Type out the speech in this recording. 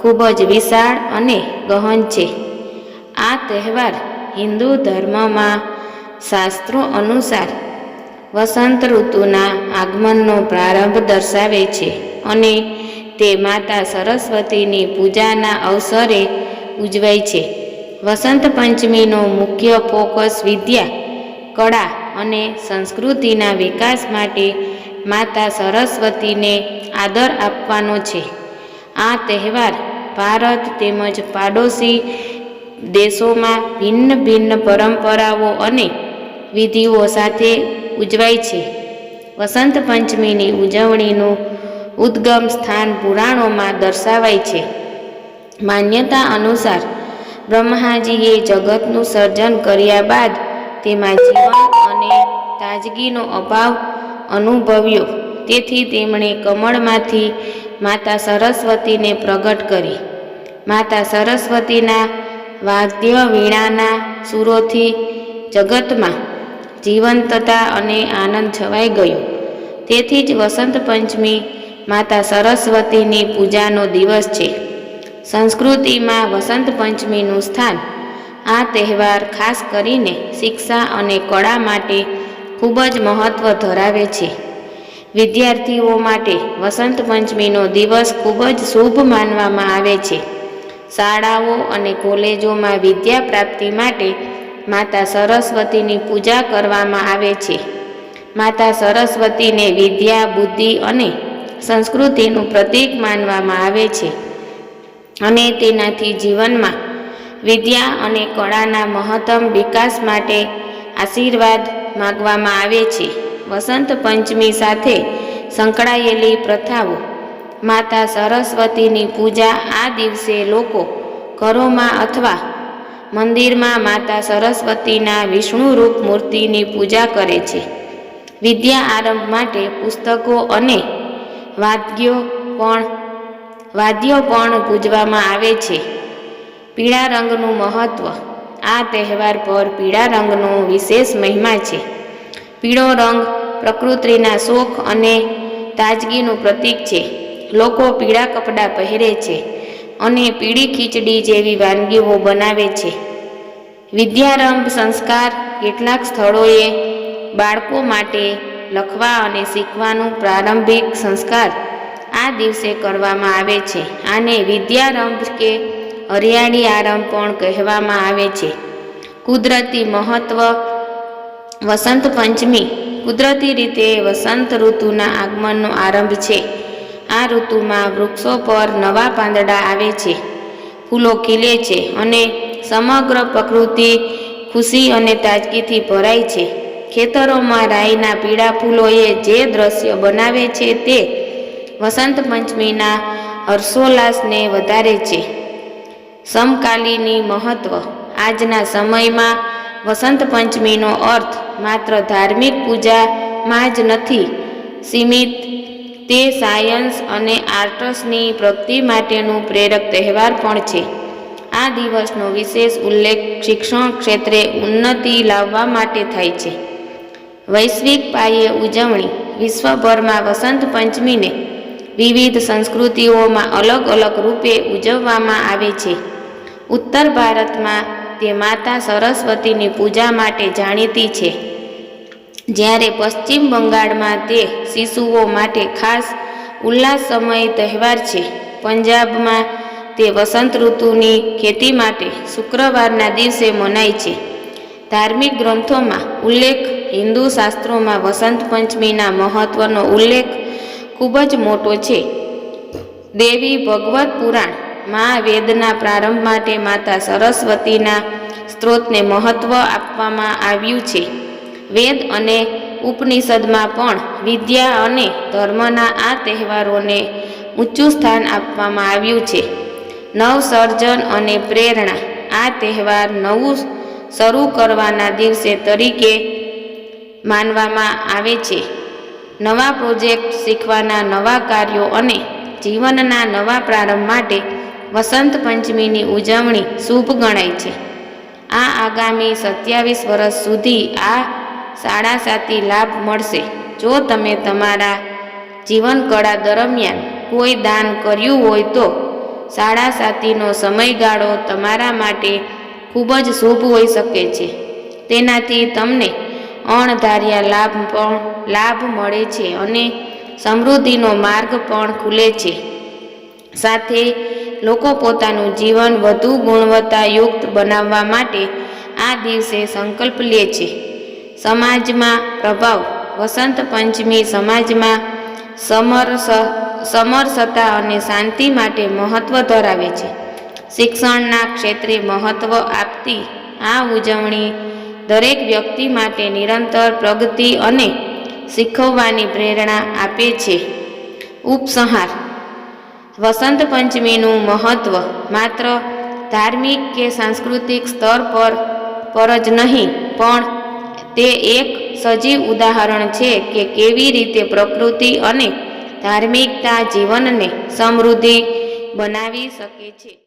ખૂબ જ વિશાળ અને ગહન છે. આ તહેવાર હિન્દુ ધર્મમાં શાસ્ત્રો અનુસાર વસંત ઋતુના આગમનનો પ્રારંભ દર્શાવે છે અને તે માતા સરસ્વતીની પૂજાના અવસરે ઉજવાય છે. વસંત પંચમીનો મુખ્ય ફોકસ વિદ્યા, કળા અને સંસ્કૃતિના વિકાસ માટે માતા સરસ્વતીને આદર આપવાનો છે. આ તહેવાર ભારત તેમજ પાડોશી દેશોમાં ભિન્ન ભિન્ન પરંપરાઓ અને વિધિઓ સાથે ઉજવાય છે. વસંત પંચમીની ઉજવણીનું ઉદ્ગમ સ્થાન પુરાણોમાં દર્શાવાય છે. માન્યતા અનુસાર બ્રહ્માજીએ જગતનું સર્જન કર્યા બાદ તેમાં જીવન અને તાજગીનો અભાવ અનુભવ્યો. તેથી તેમણે કમળમાંથી માતા સરસ્વતીને પ્રગટ કરી. માતા સરસ્વતીના વાદ્ય વીણાના સુરોથી જગતમાં જીવંતતા અને આનંદ છવાઈ ગયો. તેથી જ વસંત પંચમી માતા સરસ્વતીની પૂજાનો દિવસ છે. સંસ્કૃતિમાં વસંત પંચમીનું સ્થાન, આ તહેવાર ખાસ કરીને શિક્ષા અને કળા માટે ખૂબ જ મહત્ત્વ ધરાવે છે. વિદ્યાર્થીઓ માટે વસંત પંચમીનો દિવસ ખૂબ જ શુભ માનવામાં આવે છે. શાળાઓ અને કોલેજોમાં વિદ્યા પ્રાપ્તિ માટે માતા સરસ્વતીની પૂજા કરવામાં આવે છે. માતા સરસ્વતીને વિદ્યા, બુદ્ધિ અને સંસ્કૃતિનું પ્રતીક માનવામાં આવે છે. અને તેનાથી જીવનમાં વિદ્યા અને કળાના મહત્તમ વિકાસ માટે આશીર્વાદ માગવામાં આવે છે. વસંત પંચમી સાથે સંકળાયેલી પ્રથાઓ, માતા સરસ્વતીની પૂજા આ દિવસે લોકો ઘરોમાં અથવા મંદિરમાં માતા સરસ્વતીના વિષ્ણુરૂપ મૂર્તિની પૂજા કરે છે. વિદ્યા આરંભ માટે પુસ્તકો અને વાદ્યો પણ વાદ્યો પણ પૂજવામાં આવે છે. પીળા રંગનું મહત્ત્વ આ તહેવાર પર પીળા રંગનો વિશેષ મહિમા છે. પીળો રંગ પ્રકૃતિના સુખ અને તાજગીનું પ્રતીક છે. લોકો પીળા કપડાં પહેરે છે અને પીળી ખીચડી જેવી વાનગીઓ બનાવે છે. વિદ્યારંભ સંસ્કાર કેટલાક સ્થળોએ બાળકો માટે લખવા અને શીખવાનું પ્રારંભિક સંસ્કાર આ દિવસે કરવામાં આવે છે. આને વિદ્યારંભ કે હરિયાળી આરંભ પણ કહેવામાં આવે છે. કુદરતી મહત્ત્વ વસંત પંચમી કુદરતી રીતે વસંત ઋતુના આગમનનો આરંભ છે. આ ઋતુમાં વૃક્ષો પર નવા પાંદડા આવે છે. ફૂલો ખીલે છે અને સમગ્ર પ્રકૃતિ ખુશી અને તાજગીથી ભરાય છે. ખેતરોમાં રાઈના પીળા ફૂલોએ જે દ્રશ્ય બનાવે છે તે વસંત પંચમીના હર્ષોલ્લાસને વધારે છે. સમકાલીની મહત્ત્વ આજના સમયમાં વસંત પંચમીનો અર્થ માત્ર ધાર્મિક પૂજામાં જ નથી. સીમિત તે સાયન્સ અને આર્ટસની પ્રગતિ માટેનું પ્રેરક તહેવાર પણ છે. આ દિવસનો વિશેષ ઉલ્લેખ શિક્ષણ ક્ષેત્રે ઉન્નતિ લાવવા માટે થાય છે. વૈશ્વિક પાયે ઉજવણી, વિશ્વભરમાં વસંત પંચમીને વિવિધ સંસ્કૃતિઓમાં અલગ અલગ રૂપે ઉજવવામાં આવે છે. ઉત્તર ભારતમાં તે માતા સરસ્વતીની પૂજા માટે જાણીતી છે. જ્યારે પશ્ચિમ બંગાળમાં તે શિશુઓ માટે ખાસ ઉલ્લાસ સમય તહેવાર છે, પંજાબમાં તે વસંત ઋતુની ખેતી માટે શુક્રવારના દિવસે મનાય છે. ધાર્મિક ગ્રંથોમાં ઉલ્લેખ હિન્દુ શાસ્ત્રોમાં વસંત પંચમીના મહત્વનો ઉલ્લેખ ખૂબ જ મોટો છે. દેવી ભગવત પુરાણ મા વેદના પ્રારંભ માટે માતા સરસ્વતીના સ્ત્રોતને મહત્વ આપવામાં આવ્યું છે. વેદ અને ઉપનિષદમાં પણ વિદ્યા અને ધર્મના આ તહેવારોને ઊંચું સ્થાન આપવામાં આવ્યું છે. નવસર્જન અને પ્રેરણા આ તહેવાર નવું શરૂ કરવાના દિવસે તરીકે માનવામાં આવે છે. નવા પ્રોજેક્ટ શીખવાના નવા કાર્યો અને જીવનના નવા પ્રારંભ માટે વસંત પંચમીની ઉજવણી શુભ ગણાય છે. આ આગામી સત્યાવીસ વર્ષ સુધી આ શાળા સાતી લાભ મળશે. જો તમે તમારા જીવનકળા દરમિયાન કોઈ દાન કર્યું હોય તો શાળા સાતીનો સમયગાળો તમારા માટે ખૂબ જ શુભ હોઈ શકે છે. તેનાથી તમને અણધાર્યા લાભ પણ લાભ મળે છે અને સમૃદ્ધિનો માર્ગ પણ ખુલે છે. સાથે લોકો પોતાનું જીવન વધુ ગુણવત્તાયુક્ત બનાવવા માટે આ દિવસે સંકલ્પ લે છે. સમાજમાં પ્રભાવ, વસંત પંચમી સમાજમાં સમરસ સમરસતા અને શાંતિ માટે મહત્ત્વ ધરાવે છે. શિક્ષણના ક્ષેત્રે મહત્ત્વ આપતી આ ઉજવણી દરેક વ્યક્તિ માટે નિરંતર પ્રગતિ અને શીખવવાની પ્રેરણા આપે છે. ઉપસંહાર વસંત પંચમીનું મહત્વ માત્ર ધાર્મિક કે સાંસ્કૃતિક સ્તર પર પર જ નહીં, પણ તે એક સજીવ ઉદાહરણ છે કે કેવી રીતે પ્રકૃતિ અને ધાર્મિકતા જીવનને સમૃદ્ધિ બનાવી શકે છે.